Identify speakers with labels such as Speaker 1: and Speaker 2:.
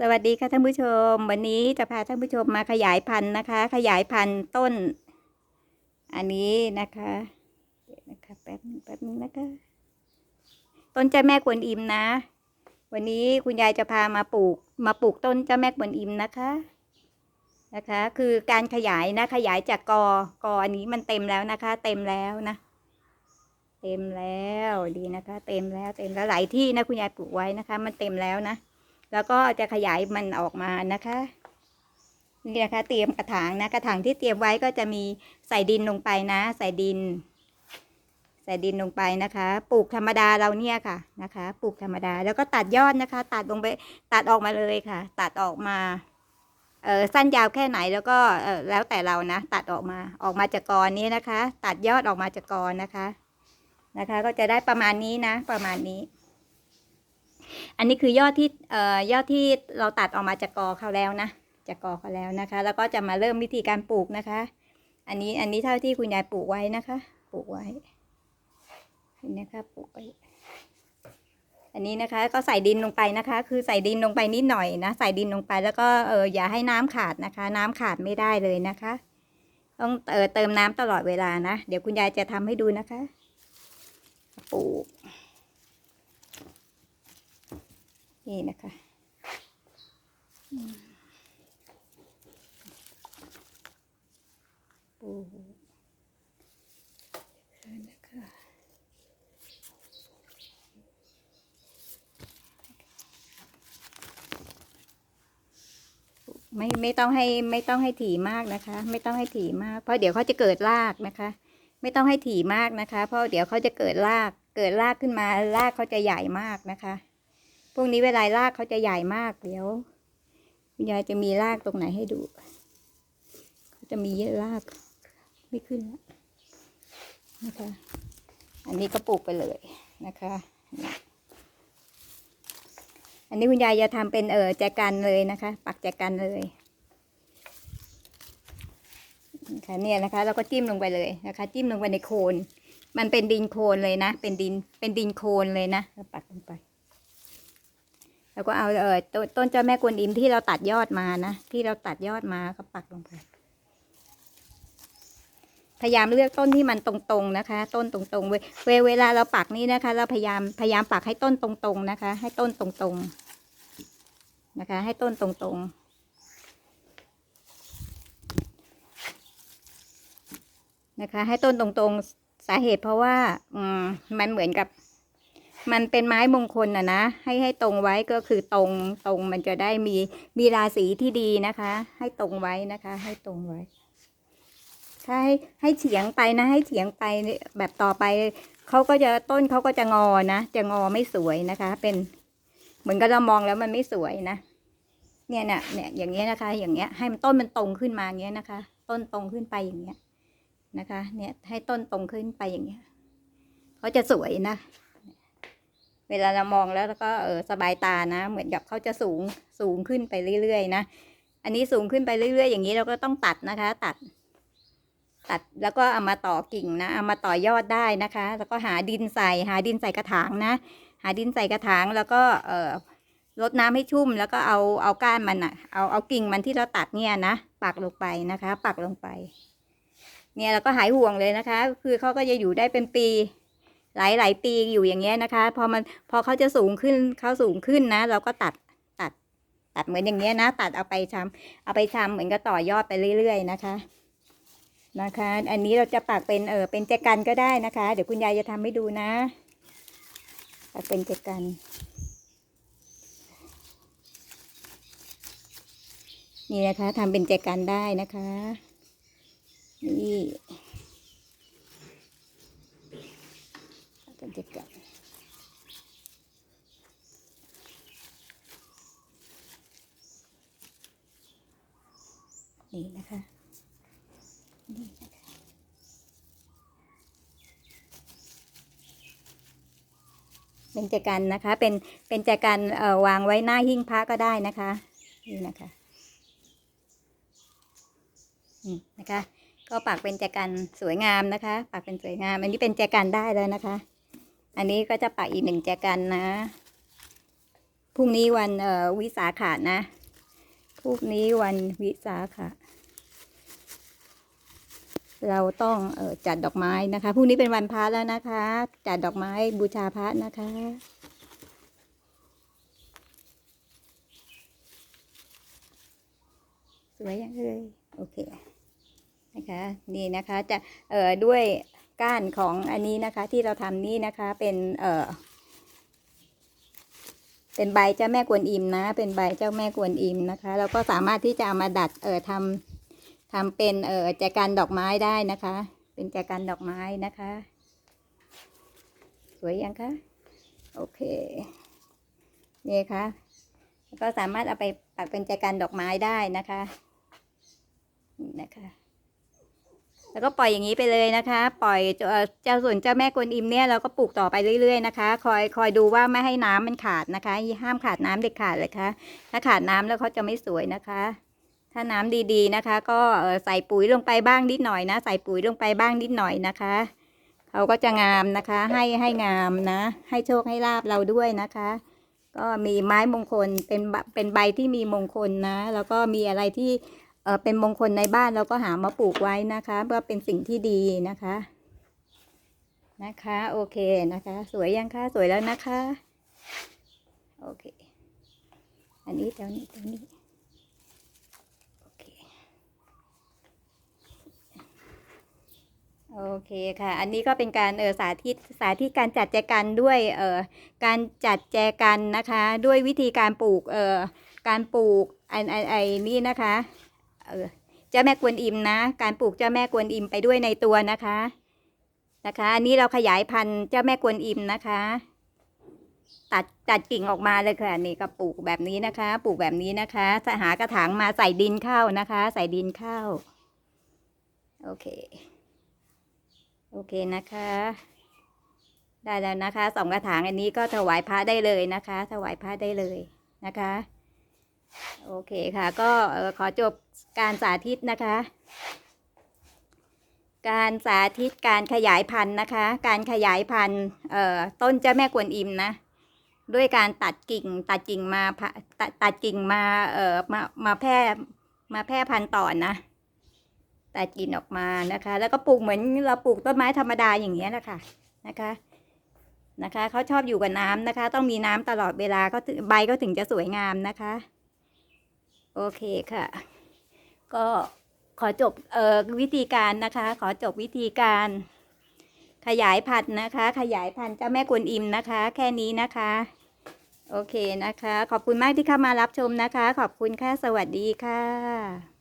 Speaker 1: สวัสดีค่ะท่านผู้ชม วันนี้จะพาท่านผู้ชมมาขยายพันธุ์นะคะ ขยายพันธุ์ต้น อันนี้นะคะเดี๋ยวนะคะแป๊บนึงแป๊บนึงนะคะ ต้นเจ้าแม่กวนอิมนะ วันนี้คุณยายจะพามาปลูก มาปลูกต้นเจ้าแม่กวนอิมนะคะนะคะ คือการขยายนะขยายจากกอกออันนี้มันเต็มแล้วนะคะ เต็มแล้วนะ เต็มแล้วดีนะคะ เต็มแล้วเต็มแล้วหลายที่นะคุณยายปลูกไว้นะคะ มันเต็มแล้วนะ แล้วก็จะขยายมันออกมานะคะนี่นะคะ เตรียมกระถางนะกระถางที่เตรียมไว้ก็จะมีใส่ดินลงไปนะ ใส่ดิน ใส่ดินลงไปนะคะ ปลูกธรรมดาเราเนี่ยค่ะนะคะ ปลูกธรรมดาแล้วก็ตัดยอดนะคะ ตัดลงไปตัดออกมาเลยค่ะ ตัดออกมาเออสั้นยาวแค่ไหนแล้วก็เออแล้วแต่เรานะตัดออกมาออกมาจากกรนี้นะคะ ตัดยอดออกมาจากกรนะคะนะคะ ก็จะได้ประมาณนี้นะ ประมาณนี้ อันนี้คือยอดที่เอ่อยอดที่เราตัดออกมาจากกอเขาแล้วนะจากกอเขาแล้วนะคะ แล้วก็จะมาเริ่มวิธีการปลูกนะคะ อันนี้อันนี้เท่าที่คุณยายปลูกไว้นะคะ ปลูกไว้เห็นนะคะปลูกไว้อันนี้นะคะก็ใส่ดินลงไปนะคะ คือใส่ดินลงไปนิดหน่อยนะ ใส่ดินลงไปแล้วก็เอออย่าให้น้ำขาดนะคะ น้ำขาดไม่ได้เลยนะคะ ต้องเออเติมน้ำตลอดเวลานะ เดี๋ยวคุณยายจะทำให้ดูนะคะ ปลูก นี่นะคะอืมปลูกนะคะไม่ไม่ต้องให้ไม่ต้องให้ถี่มากนะคะ ไม่ต้องให้ถี่มาก เพราะเดี๋ยวเขาจะเกิดรากนะคะ ไม่ต้องให้ถี่มากนะคะ เพราะเดี๋ยวเขาจะเกิดราก เกิดรากขึ้นมารากเขาจะใหญ่มากนะคะ พวกนี้เวลารากเขาจะใหญ่มากเดี๋ยวคุณยายจะมีรากตรงไหนให้ดูเขาจะมีเยอะราก ไม่ขึ้นแล้วนะคะอันนี้ก็ปลูกไปเลยนะคะอันนี้คุณยายจะทำเป็นเออแจกันเลยนะคะ ปักแจกันเลยนะคะเนี่ยนะคะ เราก็จิ้มลงไปเลยนะคะ จิ้มลงไปในโคน มันเป็นดินโคลนเลยนะ เป็นดินเป็นดินโคลนเลยนะปักลงไป แล้วก็เอาเออต้นต้นเจ้าแม่กวนอิมที่เราตัดยอดมานะ ที่เราตัดยอดมาก็ปักลงไป พยายามเลือกต้นที่มันตรงๆนะคะ ต้นตรงๆเวเวลาเราปักนี่นะคะ เราพยายามพยายามปักให้ต้นตรงๆนะคะ ให้ต้นตรงๆนะคะ ให้ต้นตรงๆนะคะ ให้ต้นตรงๆสาเหตุเพราะว่า อืม มันเหมือนกับ มันเป็นไม้มงคลนะนะ ให้ให้ตรงไว้ก็คือตรงตรงมันจะได้มีมีราศีที่ดีนะคะ ให้ตรงไว้นะคะ ให้ตรงไว้ถ้าให้ให้เฉียงไปนะ ให้เฉียงไปแบบต่อไปเขาก็จะต้นเขาก็จะงอนะจะงอไม่สวยนะคะ เป็น เหมือนกับเรามองแล้วมันไม่สวยนะเนี่ยเนี่ยเนี่ยอย่างเงี้ยนะคะ อย่างเงี้ย ให้มันต้นมันตรงขึ้นมาอย่างเงี้ยนะคะ ต้นตรงขึ้นไปอย่างเงี้ยนะคะ เนี่ยให้ต้นตรงขึ้นไปอย่างเงี้ยเขาจะสวยนะ เวลาเรามองแล้วก็เออสบายตานะ เหมือนกับเขาจะสูงสูงขึ้นไปเรื่อยๆนะ อันนี้สูงขึ้นไปเรื่อย ๆ อย่างนี้เราก็ต้องตัดนะคะ ตัด ตัดแล้วก็เอามาต่อกิ่งนะเอามาต่อยอดได้นะคะ แล้วก็หาดินใส่หาดินใส่กระถางนะ หาดินใส่กระถางแล้วก็เออรดน้ำให้ชุ่มแล้วก็เอาเอาก้านมันอะเอาเอากิ่งมันที่เราตัดเนี่ยนะปักลงไปนะคะ ปักลงไป เนี่ยเราก็หายห่วงเลยนะคะ คือเขาก็จะอยู่ได้เป็นปี หลายหลายปีอยู่อย่างเงี้ยนะคะ พอมันพอเขาจะสูงขึ้นเขาสูงขึ้นนะ เราก็ตัดตัด ตัดเหมือนอย่างเงี้ยนะ ตัดเอาไปทำเอาไปทำเหมือนกับต่อยอดไปเรื่อย ๆ นะคะนะคะ อันนี้เราจะปักเป็นเออเป็นแจกันก็ได้นะคะ เดี๋ยวคุณยายจะทำให้ดูนะปักเป็นแจกัน นี่นะคะทำเป็นแจกันได้นะคะ นี่ เป็นแจกันนี่นะคะนี่นะคะเป็นแจกันนะคะ เป็นเป็นแจกันเอ่อวางไว้หน้าหิ้งพระก็ได้นะคะนี่นะคะอืมนะคะ ก็ปักเป็นแจกันสวยงามนะคะปักเป็นสวยงาม อันนี้เป็นแจกันได้แล้วนะคะ อันนี้ก็จะปักอีกหนึ่งแจกันนะ พรุ่งนี้วันเอ่อวิสาขะนะ พรุ่งนี้วันวิสาขะเราต้องเออจัดดอกไม้นะคะพรุ่งนี้เป็นวันพระแล้วนะคะ จัดดอกไม้บูชาพระนะคะสวยยังเลยโอเคนะคะนี่นะคะจะเอ่อด้วย ก้านของอันนี้นะคะ ที่เราทำนี่นะคะเป็นเอ่อเป็นใบเจ้าแม่กวนอิมนะ เป็นใบเจ้าแม่กวนอิมนะคะ เราก็สามารถที่จะเอามาดัดเอ่อทำทำเป็นเอ่อแจกันดอกไม้ได้นะคะ เป็นแจกันดอกไม้นะคะ สวยยังคะโอเคนี่ค่ะก็สามารถเอาไปปักเป็นแจกันดอกไม้ได้นะคะนี่นะคะ แล้วก็ปล่อยอย่างนี้ไปเลยนะคะ ปล่อยเจ้าส่วนเจ้าแม่กวนอิมเนี่ยเราก็ปลูกต่อไปเรื่อย ๆนะคะ คอยคอยดูว่าไม่ให้น้ำมันขาดนะคะ ห้ามขาดน้ำเด็ดขาดเลยค่ะ ถ้าขาดน้ำแล้วเขาจะไม่สวยนะคะ ถ้าน้ำดีๆนะคะ ก็ใส่ปุ๋ยลงไปบ้างนิดหน่อยนะ ใส่ปุ๋ยลงไปบ้างนิดหน่อยนะคะเขาก็จะงามนะคะ ให้ให้งามนะ ให้โชคให้ลาบเราด้วยนะคะก็มีไม้มงคลเป็นบเป็นใบที่มีมงคลนะ แล้วก็มีอะไรที่ เออเป็นมงคลในบ้านเราก็หามาปลูกไว้นะคะเพื่อเป็นสิ่งที่ดีนะคะ นะคะ โอเคนะคะ สวยยังคะสวยแล้วนะคะ โอเค อันนี้แถวนี้แถวนี้โอเคโอเคค่ะ อันนี้ก็เป็นการเออสาธิตสาธิตการจัดแจกันด้วยเออการจัดแจกันนะคะ ด้วยวิธีการปลูกเออการปลูกไอไอไอ้นี่นะคะ เออเจ้าแม่กวนอิมนะ การปลูกเจ้าแม่กวนอิมไปด้วยในตัวนะคะ นะคะ อันนี้เราขยายพันธุ์เจ้าแม่กวนอิมนะคะ ตัดตัดกิ่งออกมาเลยค่ะนี่ก็ปลูกแบบนี้นะคะ ปลูกแบบนี้นะคะหากระถางมาใส่ดินเข้านะคะ ใส่ดินเข้า โอเค โอเคนะคะได้แล้วนะคะสองกระถางอันนี้ก็ถวายพระได้เลยนะคะ ถวายพระได้เลยนะคะ โอเคค่ะ ก็ขอจบการสาธิตนะคะ การสาธิตการขยายพันธุ์นะคะ การขยายพันธุ์ต้นเจ้าแม่กวนอิมนะ ด้วยการตัดกิ่งตัดกิ่งมาตัดตัดกิ่งมาเอ่อมามาแพร่มาแพร่พันธุ์ต่อนะตัดกิ่งออกมานะคะ แล้วก็ปลูกเหมือนเราปลูกต้นไม้ธรรมดาอย่างเงี้ยแหละค่ะนะคะนะคะเขาชอบอยู่กับน้ำนะคะ ต้องมีน้ำตลอดเวลาเขาใบก็ถึงจะสวยงามนะคะ โอเคค่ะ ก็ขอจบเอ่อวิธีการนะคะ ขอจบวิธีการ ขยายพันธุ์นะคะ ขยายพันธุ์เจ้าแม่กวนอิมนะคะ แค่นี้นะคะ โอเคนะคะ ขอบคุณมากที่เข้ามารับชมนะคะ ขอบคุณค่ะสวัสดีค่ะ